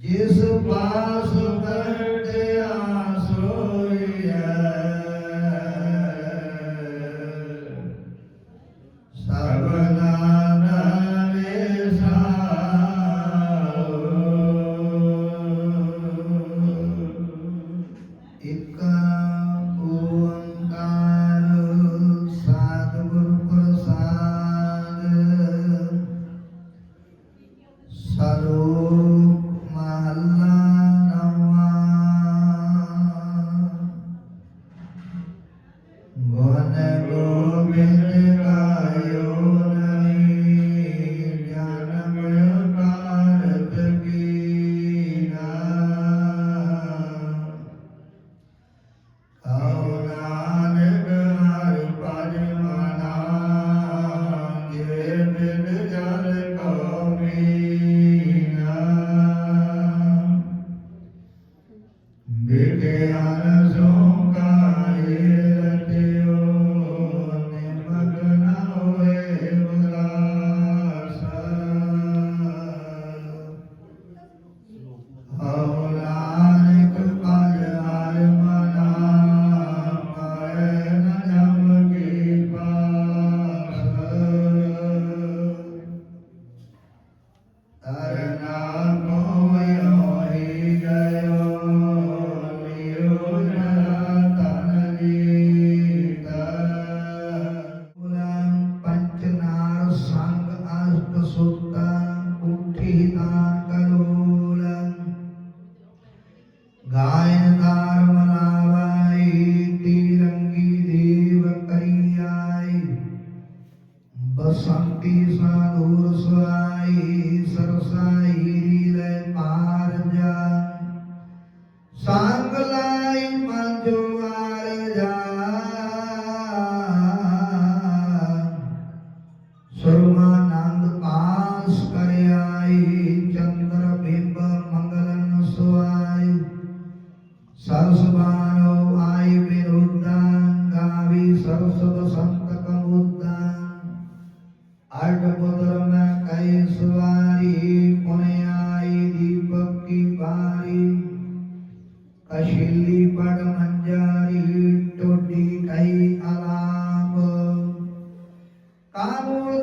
ਜਿਸ ਪਾਸ ਕਰਤੇ ਆਸੋਈਐ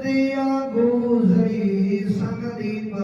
ਦੀਆਂ ਗੂਜਰੀ ਸੰਗ ਦੀਪ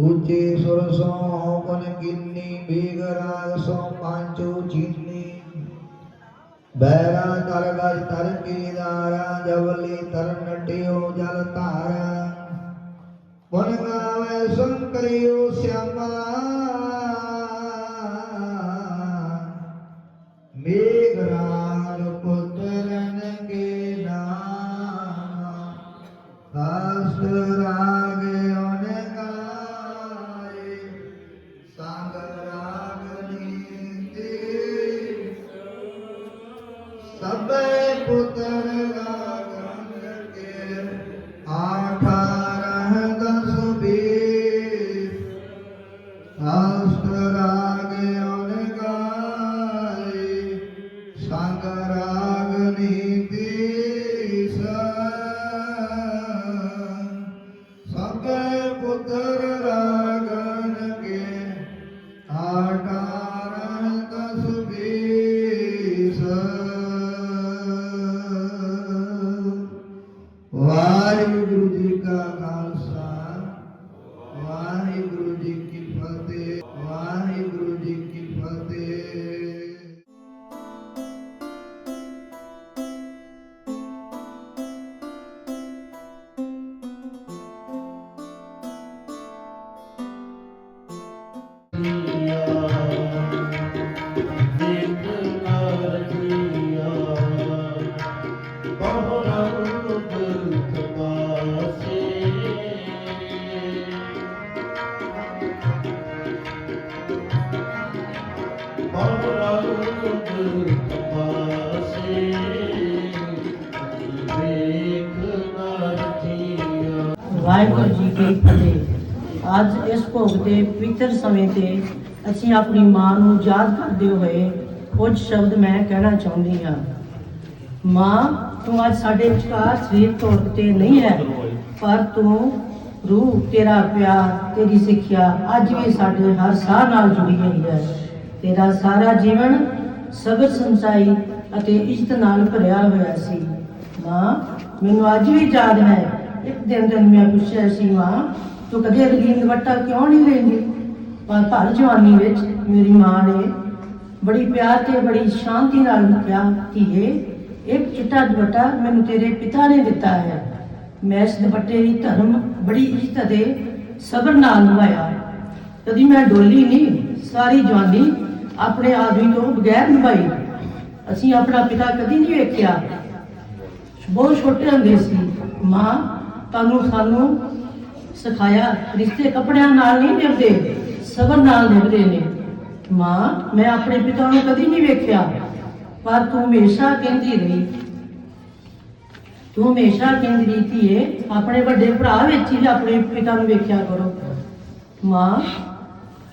ਉੱਚੀ ਸੁਰ ਸੋ ਹੋਵਨ ਕਿੰਨੀ ਬੀਗ ਸੋ ਪੰਚੋ ਚੀਨੀ। ਬੈਰਾ ਤਲ ਗਜ ਤਰ ਕੀ ਦਾਰਾ, ਜਵਲੀ ਤਰ ਨਟਿਓ ਜਲ ਧਾਰਾ। ਮਨ ਗਾਵੇ ਸੰਕਰਿਓ, ਸਿਆਮਾ putar ਵਾਹਿਗੁਰੂ ਜੀ ਕੀ ਫਤਿਹ। ਅੱਜ ਇਸ ਭੋਗ ਦੇ ਪਵਿੱਤਰ ਸਮੇਂ ਤੇ ਅਸੀਂ ਆਪਣੀ ਮਾਂ ਨੂੰ ਯਾਦ ਕਰਦੇ ਹੋਏ ਕੁਝ ਸ਼ਬਦ ਮੈਂ ਕਹਿਣਾ ਚਾਹੁੰਦੀ ਹਾਂ। ਮਾਂ, ਤੂੰ ਅੱਜ ਸਾਡੇ ਵਿਚਕਾਰ ਸਰੀਰ ਤੌਰ ਤੇ ਨਹੀਂ ਹੈ, ਪਰ ਤੂੰ ਰੂਹ, ਤੇਰਾ ਪਿਆਰ, ਤੇਰੀ ਸਿੱਖਿਆ ਅੱਜ ਵੀ ਸਾਡੇ ਹਰ ਸਾਹ ਨਾਲ ਜੁੜੀ ਹੋਈ ਹੈ। ਤੇਰਾ ਸਾਰਾ ਜੀਵਨ ਸਬਰ ਸੰਸਾਈ ਅਤੇ ਇੱਜ਼ਤ ਨਾਲ ਭਰਿਆ ਹੋਇਆ ਸੀ। ਮਾਂ, ਮੈਨੂੰ ਅੱਜ ਵੀ ਯਾਦ ਹੈ ਇੱਕ ਦਿਨ ਦਿਨ ਮੈਂ ਪੁੱਛਿਆ ਸੀ ਮਾਂ, ਤੂੰ ਕਦੇ ਰੰਗੀਨ ਦੁਪੱਟਾ ਕਿਉਂ ਨਹੀਂ ਲੈਂਦੀ ਪਰ ਭਰ ਜਵਾਨੀ ਵਿੱਚ ਮੇਰੀ ਮਾਂ ਨੇ ਬੜੀ ਪਿਆਰ ਤੇ ਬੜੀ ਸ਼ਾਂਤੀ ਨਾਲ ਕਿਹਾ, ਧੀਏ ਇੱਕ ਚਿੱਟਾ ਦੁਪੱਟਾ ਮੈਨੂੰ ਤੇਰੇ ਪਿਤਾ ਨੇ ਦਿੱਤਾ ਹੈ। ਮੈਂ ਇਸ ਦੁਪੱਟੇ ਦੀ ਧਰਮ ਬੜੀ ਇੱਜ਼ਤ ਅਤੇ ਸਬਰ ਨਾਲ ਨਿਭਾਇਆ। ਕਦੀ ਮੈਂ ਡੋਲੀ ਨਹੀਂ, ਸਾਰੀ ਜਵਾਨੀ ਆਪਣੇ ਆਦਮੀ ਤੋਂ ਬਗੈਰ ਨਿਭਾਈ। ਅਸੀਂ ਆਪਣਾ ਪਿਤਾ ਕਦੀ ਨਹੀਂ ਵੇਖਿਆ। ਬਹੁਤ ਛੋਟੇ ਹੁੰਦੇ ਸੀ ਮਾਂ ਤੁਹਾਨੂੰ ਸਾਨੂੰ ਸਿਖਾਇਆ, ਰਿਸ਼ਤੇ ਕੱਪੜਿਆਂ ਨਾਲ ਨਹੀਂ ਨਿਭਦੇ, ਸਬਰ ਨਾਲ ਨਿਭਦੇ ਨੇ। ਮਾਂ, ਮੈਂ ਆਪਣੇ ਪਿਤਾ ਨੂੰ ਕਦੀ ਨਹੀਂ ਵੇਖਿਆ, ਪਰ ਤੂੰ ਹਮੇਸ਼ਾ ਕਹਿੰਦੀ ਰਹੀ। ਤੂੰ ਹਮੇਸ਼ਾ ਕਹਿੰਦੀ ਰਹੀ ਧੀਏ, ਆਪਣੇ ਵੱਡੇ ਭਰਾ ਵਿੱਚ ਹੀ ਆਪਣੇ ਪਿਤਾ ਨੂੰ ਵੇਖਿਆ ਕਰੋ। ਮਾਂ,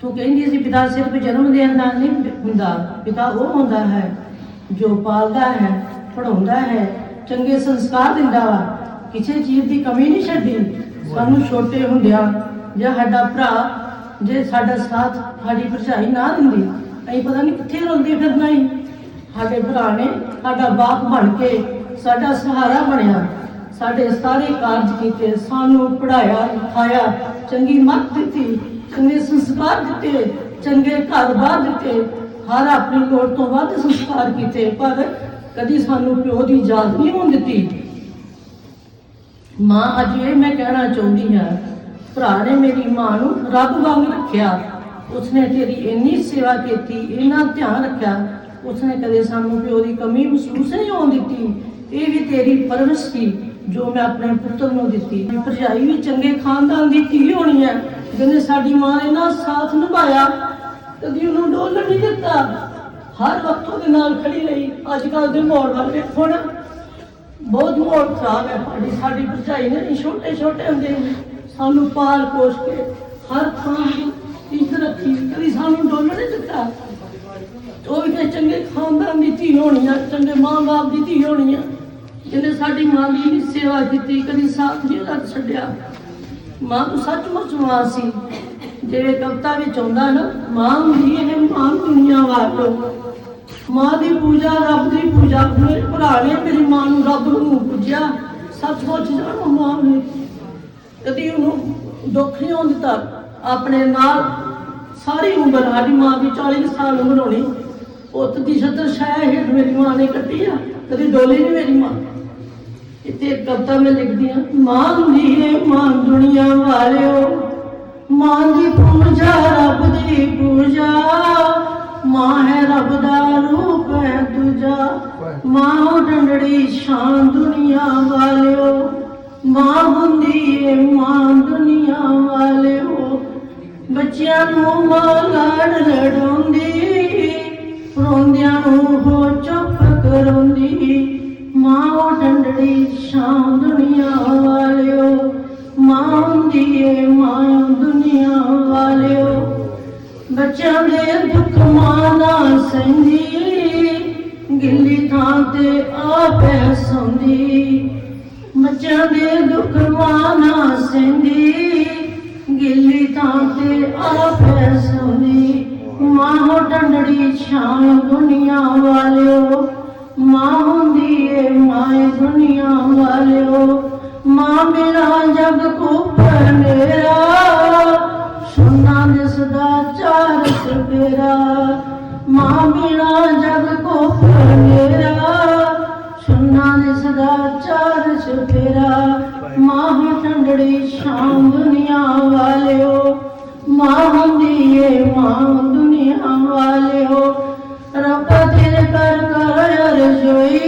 ਤੂੰ ਕਹਿੰਦੀ ਸੀ ਪਿਤਾ ਸਿਰਫ ਜਨਮ ਦੇਣ ਦਾ ਨਹੀਂ ਹੁੰਦਾ, ਪਿਤਾ ਉਹ ਹੁੰਦਾ ਹੈ ਜੋ ਪਾਲਦਾ ਹੈ ਪੜਾਉਂਦਾ ਹੈ, ਚੰਗੇ ਸੰਸਕਾਰ ਦਿੰਦਾ ਵਾ। ਕਿਸੇ ਚੀਜ਼ ਦੀ ਕਮੀ ਨਹੀਂ ਛੱਡੀ। ਸਾਨੂੰ ਛੋਟੇ ਹੁੰਦਿਆਂ ਜਾਂ ਸਾਡਾ ਭਰਾ ਜੇ ਸਾਡਾ ਸਾਥ ਸਾਡੀ ਭਰਜਾਈ ਨਾ ਦਿੰਦੀ, ਅਸੀਂ ਪਤਾ ਨਹੀਂ ਕਿੱਥੇ ਰੋਂਦੇ ਫਿਰਨਾ ਹੀ ਸਾਡੇ ਭਰਾ ਨੇ ਸਾਡਾ ਬਾਪ ਬਣ ਕੇ ਸਾਡਾ ਸਹਾਰਾ ਬਣਿਆ। ਸਾਡੇ ਸਾਰੇ ਕਾਰਜ ਕੀਤੇ, ਸਾਨੂੰ ਪੜਾਇਆ ਲਿਖਾਇਆ, ਚੰਗੀ ਮੱਤ ਦਿੱਤੀ, ਚੰਗੇ ਸੰਸਕਾਰ ਦਿੱਤੇ, ਚੰਗੇ ਘਰ ਬਾਹਰ ਦਿੱਤੇ। ਹਰ ਆਪਣੀ ਲੋੜ ਤੋਂ ਵੱਧ ਸੰਸਕਾਰ ਕੀਤੇ, ਪਰ ਕਦੀ ਸਾਨੂੰ ਪਿਓ ਦੀ ਯਾਦ ਨਹੀਂ ਹੋਣ ਦਿੱਤੀ। ਮਾਂ, ਅੱਜ ਇਹ ਮੈਂ ਕਹਿਣਾ ਚਾਹੁੰਦੀ ਹਾਂ, ਭਰਾ ਨੇ ਮੇਰੀ ਮਾਂ ਨੂੰ ਰੱਬ ਵਾਂਗ ਰੱਖਿਆ। ਉਸਨੇ ਤੇਰੀ ਇੰਨੀ ਸੇਵਾ ਕੀਤੀ, ਇੰਨਾ ਧਿਆਨ ਰੱਖਿਆ। ਉਸਨੇ ਕਦੇ ਸਾਨੂੰ ਪਿਓ ਦੀ ਕਮੀ ਮਹਿਸੂਸ ਨਹੀਂ ਹੋਣ ਦਿੱਤੀ। ਇਹ ਵੀ ਤੇਰੀ ਪਰਵਰਿਸ਼ ਸੀ, ਜੋ ਮੈਂ ਆਪਣੇ ਪੁੱਤਰ ਨੂੰ ਦਿੱਤੀ। ਭਰਜਾਈ ਵੀ ਚੰਗੇ ਖਾਨਦਾਨ ਦੀ ਧੀ ਹੋਣੀ ਹੈ। ਜਿਹਨੇ ਸਾਡੀ ਮਾਂ ਨੇ ਨਾ ਸਾਥ ਨਿਭਾਇਆ, ਕਦੀ ਉਹਨੂੰ ਡੋਲ ਨਹੀਂ ਦਿੱਤਾ। ਹਰ ਵਕਤ ਉਹਦੇ ਨਾਲ ਖੜੀ ਰਹੀ। ਅੱਜ ਕੱਲ ਦੇ ਮਾਹੌਲ ਵੱਲ ਵੇਖੋ ਨਾ। ਬਹੁਤ ਮਾਹੌਲ ਖਰਾਬ ਹੈ ਸਾਡੀ ਸਾਡੀ ਭਰਜਾਈ ਨੇ ਛੋਟੇ ਛੋਟੇ ਹੁੰਦੇ ਸਾਨੂੰ ਪਾਲ ਪੋਸ਼ ਕੇ ਹਰ ਥਾਂ ਇੱਜ਼ਤ ਰੱਖੀ। ਕਦੀ ਸਾਨੂੰ ਡੋਲਣ ਨਹੀਂ ਦਿੱਤਾ। ਉਹ ਵੀ ਚੰਗੇ ਖਾਨਦਾਨ ਦੀ ਧੀ ਹੋਣੀ ਆ, ਚੰਗੇ ਮਾਂ-ਬਾਪ ਦੀ ਧੀ ਹੋਣੀ ਆ। ਜਿਹਨੇ ਸਾਡੀ ਮਾਂ ਦੀ ਇੰਨੀ ਸੇਵਾ ਕੀਤੀ, ਕਦੀ ਸਾਥ ਨਹੀਂ ਉਹਦਾ ਛੱਡਿਆ। ਮਾਂ ਨੂੰ ਸੱਚਮੁੱਚ ਮਾਂ ਸੀ। ਜਿਹੜੇ ਕਵਿਤਾ ਵਿੱਚ ਆਉਂਦਾ ਨਾ, ਮਾਂ ਹੁੰਦੀ ਹੈ, ਮਾਂ ਦੁਨੀਆ ਵਾਰ ਮਾਂ ਦੀ ਪੂਜਾ, ਰੱਬ ਦੀ ਪੂਜਾ ਮੇਰੇ ਭਰਾ ਨੇ ਮੇਰੀ ਮਾਂ ਨੂੰ ਰੱਬ ਨੂੰ ਪੂਜਿਆ। ਸੱਚਮੁੱਚ ਜਾਣੋ ਮਾਂ ਨੇ। ਕਦੀ ਉਹਨੂੰ ਦੁੱਖ ਨਹੀਂ ਆਉਣ ਦਿੱਤਾ। ਆਪਣੇ ਨਾਲ ਸਾਰੀ ਉਮਰ ਸਾਡੀ ਮਾਂ ਦੀ 40 ਕੁ ਸਾਲ ਉਮਰ ਹੋਣੀ। ਪੁੱਤ ਦੀ ਛਤਰ ਛਾਇਆ ਹੇਠ ਮੇਰੀ ਮਾਂ ਨੇ ਕੱਟੀ ਆ। ਕਦੀ ਡੋਲੀ ਨਹੀਂ ਮੇਰੀ ਮਾਂ। ਇੱਥੇ ਇੱਕ ਕਵਿਤਾ ਮੈਂ ਲਿਖਦੀ ਹਾਂ। ਮਾਂ ਹੁੰਦੀ ਹੈ ਮਾਂ ਦੁਨੀਆ ਵਾਲਿਓ। ਮਾਂ ਦੀ ਪੂਜਾ ਰੱਬ ਦੀ ਪੂਜਾ। ਮਾਂ ਹੈ ਰੱਬ ਦਾ ਰੂਪ ਹੈ ਦੂਜਾ। ਮਾਂ ਉਹ ਡੰਡੜੀ ਸ਼ਾਨ ਦੁਨੀਆ ਵਾਲਿਓ। ਮਾਂ ਹੁੰਦੀ ਏ ਮਾਂ ਦੁਨੀਆ ਵਾਲਿਓ। ਬੱਚਿਆਂ ਨੂੰ ਮਾਂ ਲਾਡ ਲੜਾਉਂਦੀ ਰੋਂਦਿਆਂ ਨੂੰ ਹੋ ਚੁੱਪ ਕਰਾਉਂਦੀ। ਮਾਂ ਉਹ ਡੰਡੜੀ ਸ਼ਾਨ ਦੁਨੀਆ ਵਾਲਿਓ। ਮਾਂ ਹੁੰਦੀ ਏ ਮਾਂ ਦੁਨੀਆ ਵਾਲਿਓ। ਬੱਚਿਆਂ ਦੇ ਦੁੱਖ ਮਾਂ ਨਾ ਗਿੱਲੀ ਥਾਂ ਤੇ ਆਪੇ ਸੌਂਦੀ। ਬੱਚਿਆਂ ਦੇ ਦੁੱਖ ਮਾਂ ਨਾ ਗਿੱਲੀ ਥਾਂ ਤੇ ਆਪੇ ਸੌਂਦੀ। ਮਾਂ ਹੋ ਡੰਡੜੀ ਸ਼ਾਨ ਦੁਨੀਆ ਵਾਲਿਓ, ਮਾਂ ਹੁੰਦੀ ਏ ਮਾਂ ਦੁਨੀਆ ਵਾਲਿਓ। ਮਾਂ ਬਿਨਾ ਜਗ ਕੋਪਰ ਮੇਰਾ ਸੁਨਾ ਦਿਸਦਾ ਚਾਰ ਸਵੇਰਾ ਮਾਂ ਬਿਨਾ ਜਗ ਕੋਪਰ ਮੇਰਾ। ਸੁਨਾ ਦਿਸਦਾ ਚਾਰ ਸਵੇਰਾ ਮਾਂ ਹੋ ਠੰਡੜੀ ਸ਼ਾਮ ਦੁਨੀਆ ਵਾਲਿਓ। ਮਾਂ ਹੁੰਦੀ ਏ ਮਾਂ ਦੁਨੀਆ ਵਾਲਿਓ। ਰੱਬ ਤੇਰੇ ਕਰ ਕਰ ਰਜੋਈ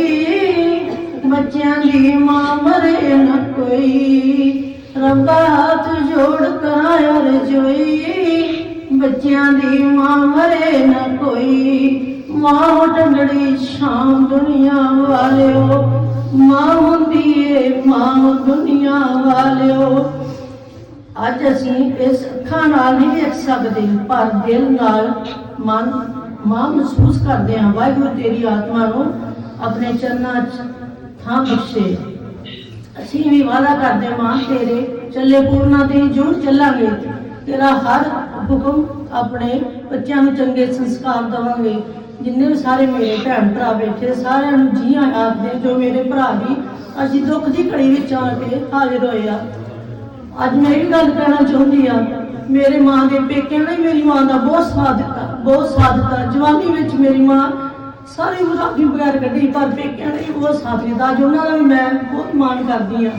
ਬੱਚਿਆਂ ਦੀ ਮਾਂ ਮਰੇ ਨਾ ਕੋਈ। ਰੱਬਾ ਹੱਥ ਜੋੜ ਕਰਾਇਆ ਰਜੋਈ ਬੱਚਿਆਂ ਦੀ ਮਾਂ ਮਰੇ ਨਾ ਕੋਈ। ਮਾਂ ਟੰਡੜੀ ਸ਼ਾਮ ਦੁਨੀਆ ਵਾਲਿਓ। ਮਾਂ ਹੁੰਦੀ ਏ ਮਾਂ ਦੁਨੀਆ ਵਾਲਿਓ। ਅੱਜ ਅਸੀਂ ਇਸ ਅੱਖਾਂ ਨਾਲ ਨਹੀਂ ਦੇਖ ਸਕਦੇ, ਪਰ ਦਿਲ ਨਾਲ ਮਨ, ਮਾਂ ਮਹਿਸੂਸ ਕਰਦੇ ਹਾਂ। ਵਾਹਿਗੁਰੂ ਤੇਰੀ ਆਤਮਾ ਨੂੰ ਆਪਣੇ ਚਰਨਾਂ 'ਚ ਥਾਂ ਬਖਸ਼ੇ। ਅਸੀਂ ਵੀ ਵਾਅਦਾ ਕਰਦੇ ਮਾਂ ਤੇਰੇ ਚੱਲੇ ਪੂਰਨਾ ਤੇ ਜੁੜ ਚੱਲਾਂਗੇ। ਤੇਰਾ ਹਰ ਹੁਕਮ ਆਪਣੇ ਬੱਚਿਆਂ ਨੂੰ ਚੰਗੇ ਸੰਸਕਾਰ ਦੇਵਾਂਗੇ। ਜਿੰਨੇ ਵੀ ਸਾਰੇ ਮੇਰੇ ਭੈਣ ਭਰਾ ਬੈਠੇ, ਸਾਰਿਆਂ ਨੂੰ ਜੀ ਆਖਦੇ, ਜੋ ਮੇਰੇ ਭਰਾ ਵੀ ਅਸੀਂ ਦੁੱਖ ਦੀ ਘੜੀ ਵਿੱਚ ਆ ਕੇ ਹਾਜ਼ਰ ਹੋਏ ਆ। ਅੱਜ ਮੈਂ ਇਹ ਗੱਲ ਕਹਿਣਾ ਚਾਹੁੰਦੀ ਆ, ਮੇਰੇ ਮਾਂ ਦੇ ਪੇਕਿਆਂ ਨੇ ਮੇਰੀ ਮਾਂ ਦਾ ਬਹੁਤ ਸਾਥ ਦਿੱਤਾ, ਬਹੁਤ ਸਾਥ ਦਿੱਤਾ। ਜਵਾਨੀ ਵਿੱਚ ਮੇਰੀ ਮਾਂ ਸਾਰੀ ਉਮਰ ਬਗੈਰ ਕੱਢੀ, ਪਰ ਪੇਕਿਆਂ ਨੇ ਵੀ ਸਾਥ ਦਿੱਤਾ, ਅੱਜ ਉਹਨਾਂ ਦਾ ਵੀ ਮੈਂ ਬਹੁਤ ਮਾਣ ਕਰਦੀ ਆ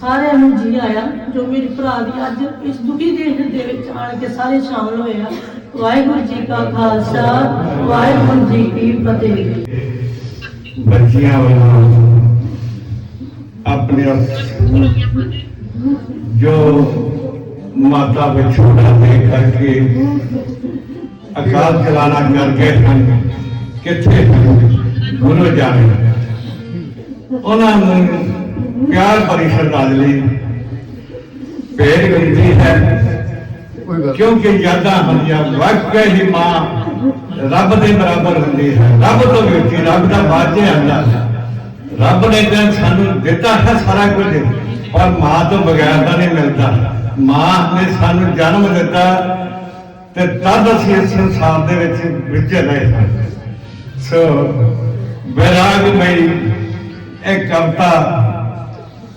ਸਾਰਿਆਂ ਨੂੰ ਜੀ ਆਇਆ, ਜੋ ਮੇਰੇ ਭਰਾ ਦੀ ਅੱਜ ਇਸ ਦੁਖੀ ਦੇਸ਼ ਦੇ ਵਿੱਚ ਆਣ ਕੇ ਸਾਰੇ ਸ਼ਾਮਲ ਹੋਏ ਆ। ਵਾਹਿਗੁਰੂ ਜੀ ਕਾ ਖਾਲਸਾ, ਵਾਹਿਗੁਰੂ ਜੀ ਕੀ ਫਤਿਹ। ਬੱਚਿਆਂ ਵੱਲੋਂ ਆਪਣੇ ਜੋ ਮਾਤਾ ਵਿਛੋੜਾ ਦੇ ਕਰਕੇ ਅਕਾਲ ਚਲਾਣਾ ਕਰਕੇ ਹਨ। ਕਿੱਥੇ ਗੁਰੂ ਜਾਣੇ? ਉਹਨਾਂ ਨੂੰ ਪਿਆਰ ਭਰੀ ਸ਼ਰਧਾਂਜਲੀ ਭੇਟ ਕੀਤੀ ਹੈ। ਕਿਉਂਕਿ ਯਾਦਾਂ ਹੁੰਦੀਆਂ ਵਾਕਿਆ ਹੀ ਮਾਂ ਰੱਬ ਦੇ ਬਰਾਬਰ ਹੁੰਦੀ ਹੈ। ਰੱਬ ਤੋਂ ਵੀ ਉੱਚੀ ਰੱਬ ਦਾ ਬਾਝੇ ਆਂਦਾ ਰੱਬ ਨੇ ਤਾਂ ਸਾਨੂੰ ਦਿੱਤਾ ਹੈ ਸਾਰਾ ਕੁਝ ਪਰ ਮਾਂ ਤੋਂ ਬਗੈਰ ਤਾਂ ਨਹੀਂ ਮਿਲਦਾ। ਮਾਂ ਨੇ ਸਾਨੂੰ ਜਨਮ ਦਿੱਤਾ ਤੇ ਤਦ ਅਸੀਂ ਇਸ ਸੰਸਾਰ ਦੇ ਵਿੱਚ ਵਿਚਰ ਰਹੇ ਹਾਂ। ਸੋ ਵਿਰਾਗਮਈ ਇਹ ਕਵਿਤਾ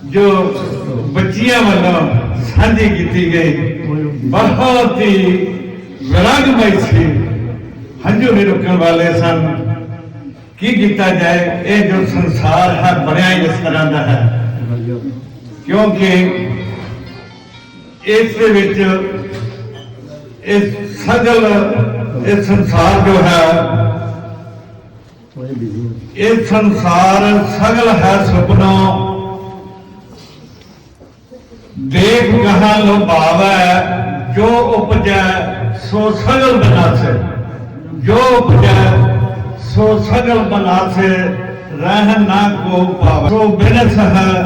ਜੋ ਬੱਚੀਆਂ ਵੱਲੋਂ ਸਾਂਝੀ ਕੀਤੀ ਗਈ, ਬਹੁਤ ਹੀ ਵਿਰਾਗਮਈ ਸੀ। ਹੰਝੂ ਨਹੀਂ ਰੁਕਣ ਵਾਲੇ ਸਨ। ਕੀ ਕੀਤਾ ਜਾਏ, ਇਹ ਜੋ ਸੰਸਾਰ ਹੈ, ਬਣਿਆ ਹੀ ਇਸ ਤਰ੍ਹਾਂ ਦਾ ਹੈ। ਕਿਉਂਕਿ ਇਸ ਦੇ ਵਿੱਚ ਇਸ ਸਗਲ ਇਹ ਸੰਸਾਰ ਜੋ ਹੈ ਇਹ ਸੰਸਾਰ ਸਗਲ ਹੈ ਸੁਪਨੋ। ਦੇਖ ਕਹਾਂ ਲੋ ਜੋ ਉਪਜੈ ਸੋ ਸਗਲ ਬਨਾਸੇ। ਜੋ ਉਪਜੈ ਸੋ ਸਗਲ ਬਨਾਸੇ ਰਹਿ ਨਾ ਕੋ ਪਾਵੈ ਸੋ ਬਿਨਸ ਹੈ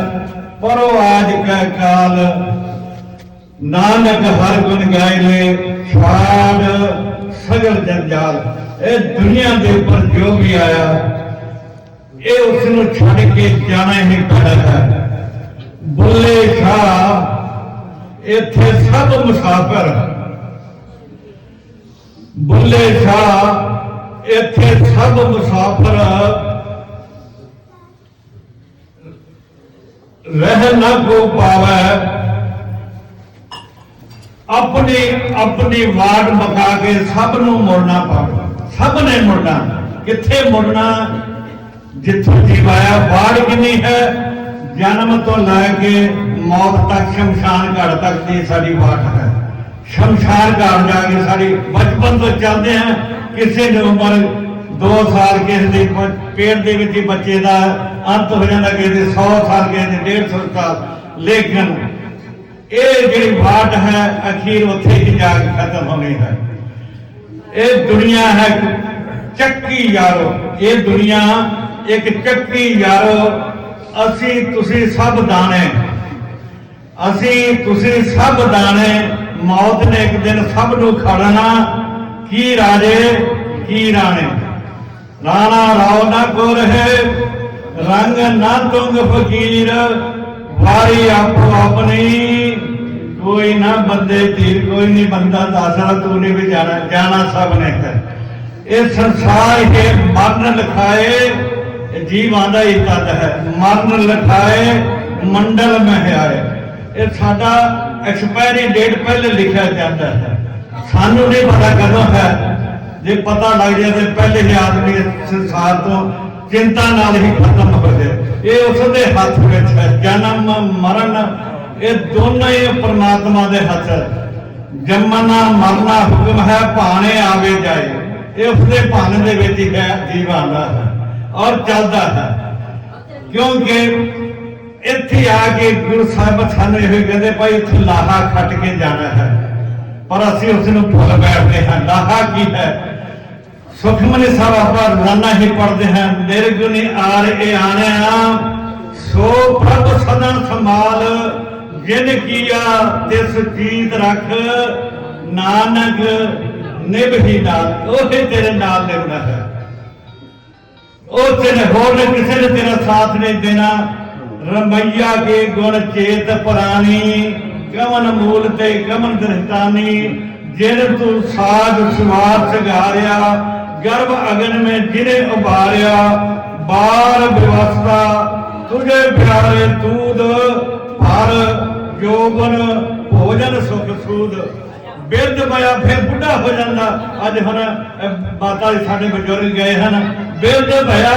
ਪਰੋ ਆਜ ਕੈ ਕਾਲ ਨਾਨਕ ਹਰ ਗੁਣ ਗਾਇ ਲੈ ਛਾੜ ਸਗਲ ਜੰਜਾਲ। ਇਹ ਦੁਨੀਆ ਦੇ ਉੱਪਰ ਜੋ ਵੀ ਆਇਆ, ਇਹ ਉਸ ਨੂੰ ਛੱਡ ਕੇ ਜਾਣਾ ਹੀ ਪੈਣਾ ਹੈ। ਬੁੱਲੇ ਸ਼ਾਹ, ਇੱਥੇ ਸਭ ਮੁਸਾਫਰ ਬੁੱਲੇ ਸ਼ਾਹ, ਇੱਥੇ ਸਭ ਮੁਸਾਫਰ ਰਹਿ ਨਾ ਕੋ ਪਾਵੈ। ਆਪਣੀ ਆਪਣੀ ਵਾਟ ਮਕਾ ਕੇ ਸਭ ਨੂੰ ਮੁੜਨਾ ਪਵੇ। ਸਭ ਨੇ ਮੁੜਨਾ। ਕਿੱਥੇ ਮੁੜਨਾ? ਜਿੱਥੋਂ ਜੀਵ ਆਇਆ ਕਿੰਨੀ ਹੈ? ਜਨਮ ਤੋਂ ਲੈ ਕੇ ਮੌਤ ਤੱਕ ਸ਼ਮਸ਼ਾਨ ਘਾਟ ਤੱਕ ਦੀ ਸਾਡੀ ਵਾਟ ਹੈ। ਸ਼ਮਸ਼ਾਨ ਘਾਟ ਜਾ ਕੇ ਸਾਡੀ ਬਚਪਨ ਤੋਂ ਚੱਲਦੇ ਹਾਂ। ਕਿਸੇ ਦੀ ਉਮਰ 2 ਸਾਲ, ਕਿਸੇ ਦੇ ਪੇਟ ਦੇ ਵਿੱਚ ਹੀ ਬੱਚੇ ਦਾ ਅੰਤ ਹੋ ਜਾਂਦਾ, ਕਿਸੇ ਦੇ 100 ਸਾਲ, ਕਿਸੇ ਦੇ 150 ਸਾਲ। ਲੇਕਿਨ ਇਹ ਜਿਹੜੀ ਬਾਤ ਹੈ, ਅਖੀਰ ਉੱਥੇ ਹੀ ਜਾ ਕੇ ਖਤਮ ਹੋਣੀ ਹੈ। ਇਹ ਦੁਨੀਆ ਹੈ ਚੱਕੀ ਯਾਰੋ। ਇਹ ਦੁਨੀਆ ਇੱਕ ਚੱਕੀ ਯਾਰੋ। ਅਸੀਂ ਤੁਸੀਂ ਸਭ ਦਾਣੇ। ਅਸੀਂ ਤੁਸੀਂ ਸਭ ਦਾਣੇ। ਮੌਤ ਨੇ ਇੱਕ ਦਿਨ ਸਭ ਨੂੰ ਖੜਨਾ। ਕੀ ਰਾਜੇ, ਕੀ ਰਾਣੇ? ਰਾਣਾ ਰਾਉ ਨਾ ਕੋ ਰਹੇ। ਰੰਗ ਨਾ ਤੁੰਗ ਫਕੀਰ। ਵਾਰੀ ਆਪੋ ਆਪਣੀ। ਬੰਦੇ ਧੀਰ ਕੋਈ ਨਹੀਂ ਬੰਦਾ ਦਾਸਰਾ ਤੂੰ ਨਹੀਂ ਵੀ ਜਾਣਾ ਜਾਣਾ ਸਭ ਨੇ ਹੈ ਇਹ ਸੰਸਾਰ ਹੈ ਮਰਨ ਲਿਖਾਏ, ਇਹ ਜੀਵਾਂ ਹੀ ਤਦ ਹੈ। ਮਰਨ ਲਿਖਾਏ, ਮੰਡਲ ਮਹਿਆਏ। ਇਹ ਸਾਡਾ ਐਕਸਪਾਇਰੀ ਡੇਟ ਪਹਿਲੇ ਲਿਖਿਆ ਜਾਂਦਾ ਹੈ। ਸਾਨੂੰ ਨਹੀਂ ਪਤਾ ਕਦੋਂ ਹੈ। ਜੇ ਪਤਾ ਲੱਗ ਜਾਏ ਤੇ ਪਹਿਲੇ ਹੀ ਆਦਮੀ ਸੰਸਾਰ ਤੋਂ ਚਿੰਤਾ ਨਾਲ ਹੀ ਖਤਮ ਹੋ ਜਾਏ ਇਹ ਉਸ ਦੇ ਹੱਥ ਵਿੱਚ ਹੈ। ਜਨਮ, ਮਰਨ ਇਹ ਦੋਨੋਂ ਹੀ ਪ੍ਰਮਾਤਮਾ ਦੇ ਹੱਥ ਜੰਮਣਾ, ਮਰਨਾ ਹੁਕਮ ਹੈ, ਭਾਣੇ ਆਵੇ ਜਾਏ। ਇਹ ਉਸ ਭਾਣੇ ਦੇ ਵਿੱਚ ਹੀ ਹੈ ਜੀਵਨ ਹੈ ਔਰ ਚੱਲਦਾ ਹੈ। ਕਿਉਂਕਿ ਇੱਥੇ ਆ ਕੇ ਗੁਰੂ ਸਾਹਿਬ ਸਾਨੂੰ ਇਹ ਕਹਿੰਦੇ ਭਾਈ, ਇੱਥੇ ਲਾਹਾ ਖੱਟ ਕੇ ਜਾਣਾ ਹੈ। ਪਰ ਅਸੀਂ ਉਸ ਨੂੰ ਭੁੱਲ ਬੈਠਦੇ ਹਾਂ। ਲਾਹਾ ਕੀ ਹੈ? ਸੁਖਮਨੀ ਸਾਹਿਬ ਆਪਾਂ ਰੋਜ਼ਾਨਾ ਹੀ ਪੜ੍ਹਦੇ ਹਾਂ ਨਿਰਗੁਣੀ ਆਰ ਇਹ ਆਣਿਆ, ਸੋ ਪ੍ਰਭ ਸਦਨ ਸੰਭਾਲ ਜਿਨ ਕੀਆ, ਤਿਸ ਜੀਤ ਰੱਖ, ਨਾਨਕ ਨਿਭੀ ਨਾਲ ਉਹੇ ਤੇਰੇ ਨਾਲ ਨਿਭਣਾ ਹੈ। ਉਹ ਤੇਰੇ ਹੋਰ ਕਿਸੇ ਨੇ ਤੇਰਾ ਸਾਥ ਨਹੀਂ ਦੇਣਾ। ਰਮਈਆ ਕੇ ਗੁਣ ਚੇਤ ਪ੍ਰਾਣੀ ਕਮਨ ਮੂਲ ਤੇ ਕਮਨ ਦ੍ਰਿਸ਼ਟਾਨੀ ਜਿਨ ਤੂੰ ਸਾਜ ਸਵਾਰ ਸਗਾਰਿਆ, ਗਰਭ ਅਗਨ ਮੇ ਜਿਨੇ ਉਬਾਰਿਆ ਬਾਲ ਵਿਵਸਥਾ, ਤੁਝੇ ਪਿਆਰੇ ਤੂਦ ਹਰ ਜੋਗਨ ਭੋਜਨ ਸੁਖ ਸੂਦ। ਬਿਰਧ ਪਿਆ ਫਿਰ ਬੁੱਢਾ ਹੋ ਜਾਂਦਾ। ਅੱਜ ਹੁਣ ਮਾਤਾ ਜੀ ਸਾਡੇ ਬਜ਼ੁਰਗ ਗਏ ਹਨ। ਬਿਰਧ ਭਇਆ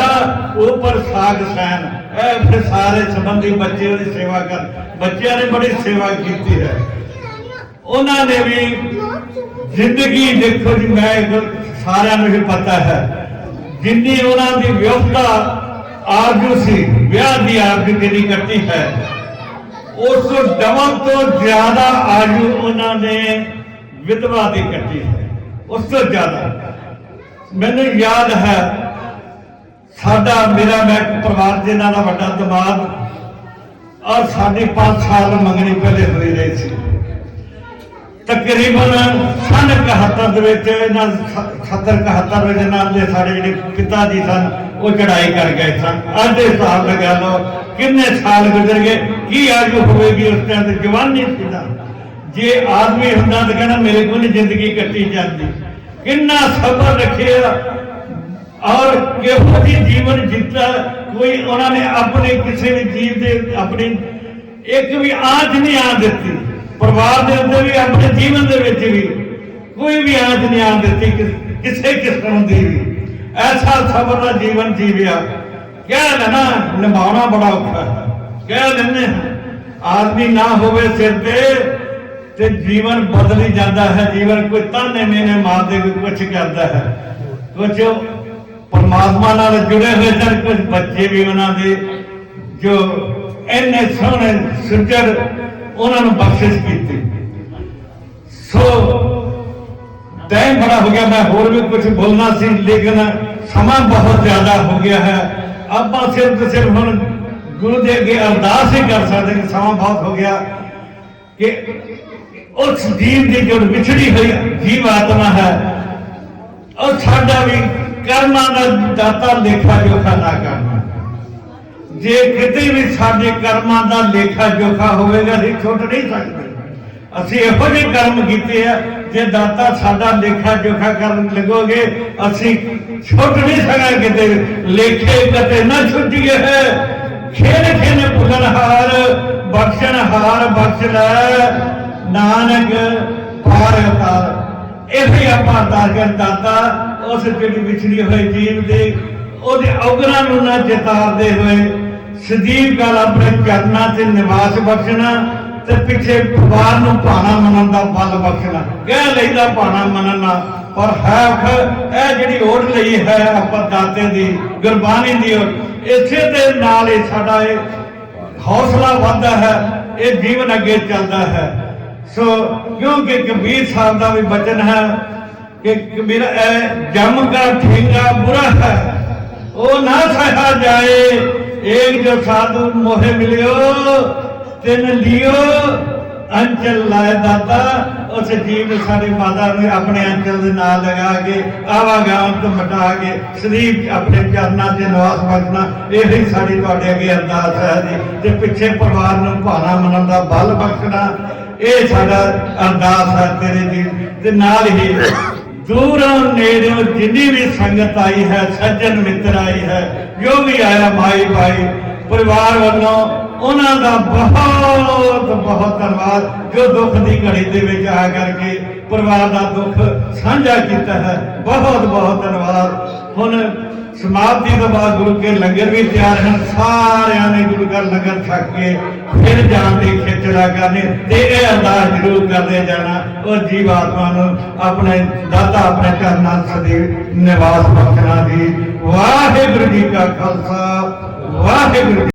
ਉਪਰ ਸਾਗ ਸੈਨ। ਇਹ ਫਿਰ ਸਾਰੇ ਸੰਬੰਧੀ ਬੱਚੇ ਉਹਦੀ ਸੇਵਾ ਕਰ। ਬੱਚਿਆਂ ਨੇ ਬੜੀ ਸੇਵਾ ਕੀਤੀ ਹੈ। ਉਹਨਾਂ ਨੇ ਵੀ ਜ਼ਿੰਦਗੀ ਦੇਖੋ ਜੀ, ਮੈਂ ਸਾਰਿਆਂ ਨੂੰ ਹੀ ਪਤਾ ਹੈ। ਜਿੰਨੀ ਉਹਨਾਂ ਦੀ ਵਿਵਸਥਾ ਆਰਜੂ ਸੀ, ਵਿਆਹ ਦੀ ਆਰਜੂ ਕਿੰਨੀ ਕੱਟੀ ਹੈ। ਉਸ ਤੋਂ ਡਬਲ ਤੋਂ ਜ਼ਿਆਦਾ ਆਯੂ ਉਹਨਾਂ ਨੇ ਵਿਧਵਾ ਦੀ ਕੱਟੀ ਹੈ। ਉਸ ਤੋਂ ਜ਼ਿਆਦਾ। ਮੈਨੂੰ ਯਾਦ ਹੈ, ਸਾਡਾ ਮੇਰਾ ਮੈਂ ਪਰਿਵਾਰ ਦੇ ਨਾਲ ਦਾ ਵੱਡਾ ਦਮਾਦ ਔਰ ਸਾਡੇ 5 ਸਾਲ ਮੰਗਣੀ ਪਹਿਲੇ ਹੋਈ ਰਹੀ ਸੀ। ਤਕਰੀਬਨ ਸੰਨ 71 ਦੇ ਵਿੱਚ ਇਹਨਾਂ 70 71 ਵਿੱਚ ਨਾਲ ਦੇ ਸਾਡੇ ਜਿਹੜੇ ਪਿਤਾ ਜੀ ਸਨ, ਉਹ ਚੜਾਈ ਕਰ ਗਏ ਸਨ। ਅੱਜ ਦੇ ਹਿਸਾਬ ਲਗਾ ਲਓ, ਕਿੰਨੇ ਸਾਲ ਗੁਜ਼ਰ ਗਏ, ਕੀ ਆਯੂ ਹੋਵੇਗੀ ਉਸ ਟਾਈਮ ਤੇ ਜਵਾਨੀ ਸੀ ਨਾ। ਜੇ ਆਦਮੀ ਹੁੰਦਾ ਤਾਂ ਕਹਿੰਦਾ ਮੇਰੇ ਕੋਲ ਜ਼ਿੰਦਗੀ ਕੱਟੀ ਜਾਂਦੀ। ਕਿੰਨਾ ਸਬਰ ਰੱਖਿਆ। ਔਰ ਕਿਹੋ ਜਿਹੀ ਜੀਵਨ ਜਿੱਤਾ, ਕੋਈ ਉਹਨਾਂ ਨੇ ਆਪਣੇ ਕਿਸੇ ਵੀ ਜੀਵ ਦੇ, ਆਪਣੀ ਇੱਕ ਵੀ ਆਂਚ ਨਹੀਂ ਆ ਦਿੱਤੀ। ਪਰਿਵਾਰ ਦੇ ਅੰਦਰ ਵੀ, ਆਪਣੇ ਜੀਵਨ ਦੇ ਵਿੱਚ ਵੀ, ਕੋਈ ਵੀ ਆਂਚ ਨਹੀਂ ਆਣ ਦਿੱਤੀ ਕਿਸੇ ਕਿਸਮ ਦੀ ਵੀ। ਐਸਾ ਸਬਰ ਦਾ ਜੀਵਨ ਜੀਵਿਆ। ਕਹਿ ਲੈਣਾ, ਨਿਭਾਉਣਾ ਬੜਾ ਔਖਾ ਹੈ। ਕਹਿ ਦਿੰਦੇ ਆਦਮੀ ਨਾ ਹੋਵੇ ਸਿਰ ਤੇ ਤੇ ਜੀਵਨ ਬਦਲ ਹੀ ਜਾਂਦਾ ਹੈ। ਜੀਵਨ ਕੋਈ ਤਾਨੇ ਮੇਨੇ ਮਾਰਦੇ ਕੋਈ ਕੁਝ ਕਰਦਾ ਹੈ। ਕੁਝ ਪਰਮਾਤਮਾ ਨਾਲ ਜੁੜੇ ਹੋਏ ਸਨ ਕੁਝ ਬੱਚੇ ਵੀ ਉਹਨਾਂ ਦੇ, ਜੋ ਇੰਨੇ ਸੋਹਣੇ ਸੁਚਰ ਉਹਨਾਂ ਨੂੰ ਬਖਸ਼ਿਸ਼ ਕੀਤੀ। ਸੋ, ਟਾਈਮ ਬੜਾ ਹੋ ਗਿਆ, ਮੈਂ ਹੋਰ ਵੀ ਕੁਝ ਬੋਲਣਾ ਸੀ, ਲੇਕਿਨ ਸਮਾਂ ਬਹੁਤ ਜ਼ਿਆਦਾ ਹੋ ਗਿਆ ਹੈ। ਆਪਾਂ ਸਿਰਫ ਸਿਰਫ ਹੁਣ ਗੁਰੂ ਦੇ ਅੱਗੇ ਅਰਦਾਸ ਹੀ ਕਰ ਸਕਦੇ ਕਿ ਸਮਾਂ ਬਹੁਤ ਹੋ ਗਿਆ ਕਿ ਉਸ ਜੀਵ ਦੀ ਜੋ ਵਿਛੜੀ ਹੋਈ ਜੀਵ ਆਤਮਾ ਹੈ, ਉਹ ਸਾਡਾ ਵੀ ਕਰਮਾਂ ਦਾ ਦਾਤਾ ਲੇਖਾ ਜੋਖਾ ਨਾ ਕਰਨਾ। ਜੇ ਕਿਤੇ ਵੀ ਸਾਡੇ ਕਰਮਾਂ ਦਾ ਲੇਖਾ ਜੋਖਾ ਹੋਵੇਗਾ, ਅਸੀਂ ਛੁੱਟ ਨਹੀਂ ਸਕਦੇ। ਅਸੀਂ ਇਹੋ ਜਿਹੇ ਕਰਮ ਕੀਤੇ ਆ, ਜੇ ਦਾਤਾ ਸਾਡਾ ਲੇਖਾ ਜੋਖਾ ਕਰਨ ਲੱਗੋਗੇ, ਅਸੀਂ ਛੁੱਟ ਨਹੀਂ ਸਕਾਂਗੇ ਕਿਤੇ। ਲੇਖੇ ਕਤੇ ਨਾ ਛੁੱਟੀਏ। ਹੈ ਖੇਲ ਖੇਲ ਭੁਗਣ ਹਾਰ, ਬਖਸ਼ਣ ਹਾਰ ਬਖਸ਼ ਲੈ। ਨਾਨਕ ਪਾਰ ਉਤਾਰ ਇਹ ਹੀ ਆਪਾਂ ਅਰਦਾਸ ਦਾਤਾ, ਉਸ ਜਿਹੜੀ ਵਿਛੜੀ ਹੋਈ ਜੀਵ ਦੇ, ਉਹਦੇ ਔਗਰਾਂ ਨੂੰ ਨਾ ਚੇਤਾਰਦੇ ਹੋਏ ਸਦੀਵ ਗੱਲ ਆਪਣੇ ਚਰਨਾਂ ਤੇ ਨਿਵਾਸ ਬਖਸ਼ਣਾ ਤੇ ਪਿੱਛੇ ਪਰਿਵਾਰ ਨੂੰ ਭਾਣਾ ਮੰਨਣ ਦਾ ਬਲ ਬਖਸ਼ਣਾ ਕਹਿ ਲਈਦਾ ਭਾਣਾ ਮੰਨਣਾ। ਪਰ ਹੈ ਇਹ ਜਿਹੜੀ ਓੜ ਲਈ ਹੈ ਆਪਾਂ ਦਾਤੇ ਦੀ, ਗੁਰਬਾਣੀ ਦੀ ਓੜ ਇਸੇ ਦੇ ਨਾਲ ਹੀ ਸਾਡਾ ਇਹ ਹੌਸਲਾ ਵੱਧਦਾ ਹੈ, ਇਹ ਜੀਵਨ ਅੱਗੇ ਚੱਲਦਾ ਹੈ। ਸੋ ਕਿਉਂਕਿ ਕਬੀਰ ਸਾਹਿਬ ਦਾ ਵੀ ਬਚਨ ਹੈ ਕਿ ਕਬੀਰ ਜਮ ਕਾ ਠੇਂਗਾ ਬੁਰਾ ਹੈ, ਉਹ ਨਾ ਸਹਾ ਜਾਏ ਏਕ ਜੋ ਸਾਧੂ ਮੋਹਿ ਮਿਲਿਓ ਤਿਨ ਲਿਓ ਅੰਚਲ ਲਾਇ ਦਾਤਾ ਉਸ ਜੀਵ ਸਾਡੇ ਮਾਤਾ ਨੂੰ ਆਪਣੇ ਅੰਚਲ ਦੇ ਨਾਲ ਲਗਾ ਕੇ ਆਵਾਗਾਮ ਤੋਂ ਮਟਾ ਕੇ ਸਰੀਰ ਆਪਣੇ ਚਰਨਾਂ ਤੇ ਨਵਾਸ ਬਖਸ਼ਣਾ ਇਹ ਹੀ ਸਾਡੀ ਤੁਹਾਡੇ ਅੱਗੇ ਅਰਦਾਸ ਹੈ ਜੀ ਤੇ ਪਿੱਛੇ ਪਰਿਵਾਰ ਨੂੰ ਭਾਣਾ ਮੰਨਣ ਦਾ ਬਲ ਬਖਸ਼ਣਾ ਇਹ ਸਾਡਾ ਅਰਦਾਸ ਹੈ ਤੇਰੇ ਜੀ ਤੇ ਨਾਲ ਹੀ ਦੂਰੋਂ ਨੇੜਿਓਂ ਜਿੰਨੀ ਵੀ ਸੰਗਤ ਆਈ ਹੈ, ਸੱਜਣ ਮਿੱਤਰ ਆਈ ਹੈ, ਜੋ ਵੀ ਆਇਆ ਮਾਈ ਭਾਈ, ਪਰਿਵਾਰ ਵੱਲੋਂ ਉਹਨਾਂ ਦਾ ਬਹੁਤ ਬਹੁਤ ਧੰਨਵਾਦ। ਜੋ ਦੁੱਖ ਦੀ ਘੜੀ ਦੇ ਵਿੱਚ ਆ ਕਰਕੇ ਪਰਿਵਾਰ ਦਾ ਦੁੱਖ ਸਾਂਝਾ ਕੀਤਾ ਹੈ ਬਹੁਤ ਬਹੁਤ ਧੰਨਵਾਦ। ਹੁਣ ਸਮਾਪਤੀ ਤੋਂ ਬਾਅਦ ਗੁਰੂ ਕੇ ਲੰਗਰ ਵੀ ਤਿਆਰ ਹਨ। ਸਾਰਿਆਂ ਨੇ ਗੁਰੂ ਘਰ ਲੰਗਰ ਛਕ ਕੇ ਫਿਰ ਜਾਣ ਦੀ ਖੇਚਲਾ ਕਰਨੀ। ਤੇ ਇਹ ਅਰਦਾਸ ਜ਼ਰੂਰ ਕਰਦੇ ਜਾਣਾ। ਉਹ ਜੀਵ ਆਤਮਾ ਨੂੰ ਆਪਣੇ ਦਾਤਾ, ਆਪਣੇ ਚਰਨਾਂ ਸਦੀਵ ਨਿਵਾਸ ਬਖਸ਼ਣਾ ਜੀ। ਵਾਹਿਗੁਰੂ ਜੀ ਕਾ ਖਾਲਸਾ। ਵਾਹਿਗੁਰੂ ਜੀ